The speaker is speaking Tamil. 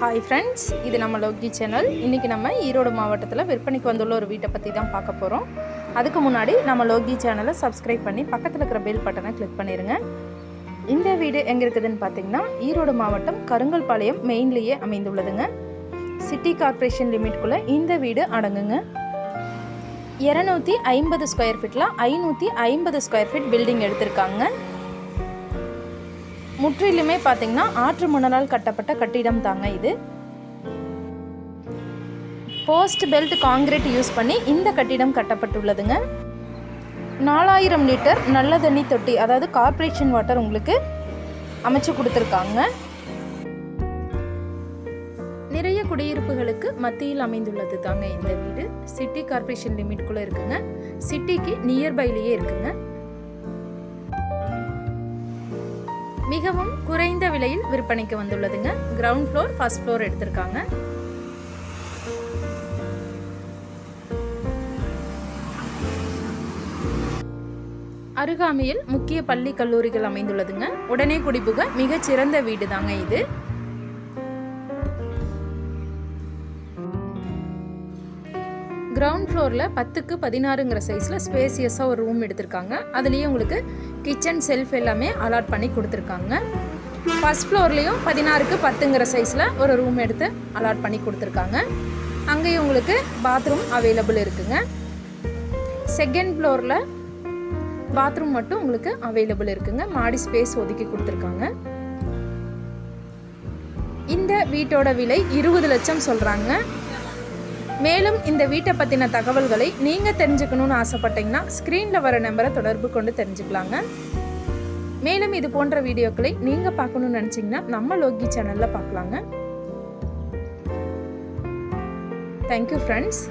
ஹாய் ஃப்ரெண்ட்ஸ் இது நம்ம லோக்கி சேனல். இன்றைக்கி நம்ம ஈரோடு மாவட்டத்தில் விற்பனைக்கு வந்துள்ள ஒரு வீட்டை பற்றி தான் பார்க்க போகிறோம் அதுக்கு முன்னாடி நம்ம லோக்கி சேனலை சப்ஸ்கிரைப் பண்ணி பக்கத்தில் இருக்கிற பெல் பட்டனை கிளிக் பண்ணிடுங்க இந்த வீடு எங்கே இருக்குதுன்னு பார்த்தீங்கன்னா ஈரோடு மாவட்டம் கருங்கல்பாளையம் மெயின்லேயே அமைந்துள்ளதுங்க. சிட்டி கார்ப்பரேஷன் லிமிட்குள்ளே இந்த வீடு அடங்குங்க. இரநூத்தி ஐம்பது ஸ்கொயர் ஃபீட்டில் ஐநூற்றி ஐம்பது ஸ்கொயர் ஃபீட் பில்டிங் எடுத்திருக்காங்க. முற்றிலுமே பார்த்தீங்கன்னா ஆற்று மணலால் கட்டப்பட்ட கட்டிடம் தாங்க இது. போஸ்ட் பெல்ட் காங்கிரீட் யூஸ் பண்ணி இந்த கட்டிடம் கட்டப்பட்டுள்ளதுங்க. நாலாயிரம் லிட்டர் நல்ல தண்ணி தொட்டி அதாவது கார்ப்பரேஷன் வாட்டர் உங்களுக்கு அமைச்சு கொடுத்துருக்காங்க. நிறைய குடியிருப்புகளுக்கு மத்தியில் அமைந்துள்ளது தாங்க இந்த வீடு. சிட்டி கார்ப்பரேஷன் லிமிட்குள்ளே இருக்குங்க. சிட்டிக்கு நியர்பைலேயே இருக்குங்க. மிகவும் குறைந்த விலையில் விற்பனைக்கு வந்துள்ளதுங்க. கிரவுண்ட் ஃப்ளோர் ஃபர்ஸ்ட் ஃப்ளோர் எடுத்திருக்காங்க. அருகாமையில் முக்கிய பள்ளி கல்லூரிகள் அமைந்துள்ளதுங்க. உடனே குடிபுக மிகச்சிறந்த வீடு தாங்க இது. கிரவுண்ட் ஃப்ளோரில் பத்துக்கு பதினாறுங்கிற சைஸில் ஸ்பேசியஸாக ஒரு ரூம் எடுத்திருக்காங்க. அதுலேயும் உங்களுக்கு கிச்சன் செல்ஃப் எல்லாமே அலாட் பண்ணி கொடுத்துருக்காங்க. ஃபஸ்ட் ஃப்ளோர்லேயும் பதினாறுக்கு பத்துங்கிற சைஸில் ஒரு ரூம் எடுத்து அலாட் பண்ணி கொடுத்துருக்காங்க. அங்கேயும் உங்களுக்கு பாத்ரூம் அவைலபிள் இருக்குங்க. செகண்ட் ஃப்ளோரில் பாத்ரூம் மட்டும் உங்களுக்கு அவைலபிள் இருக்குங்க. மாடி ஸ்பேஸ் ஒதுக்கி கொடுத்துருக்காங்க. இந்த வீட்டோட விலை இருபது லட்சம் சொல்கிறாங்க மேலும் இந்த வீட்டை பற்றின தகவல்களை நீங்கள் தெரிஞ்சுக்கணும்னு ஆசைப்பட்டீங்கன்னா ஸ்க்ரீனில் வர நம்பரை தொடர்பு கொண்டு தெரிஞ்சுக்கலாங்க. மேலும் இது போன்ற வீடியோக்களை நீங்கள் பார்க்கணும்னு நினச்சிங்கன்னா நம்ம லோகி சேனலில் பார்க்கலாங்க. Thank you friends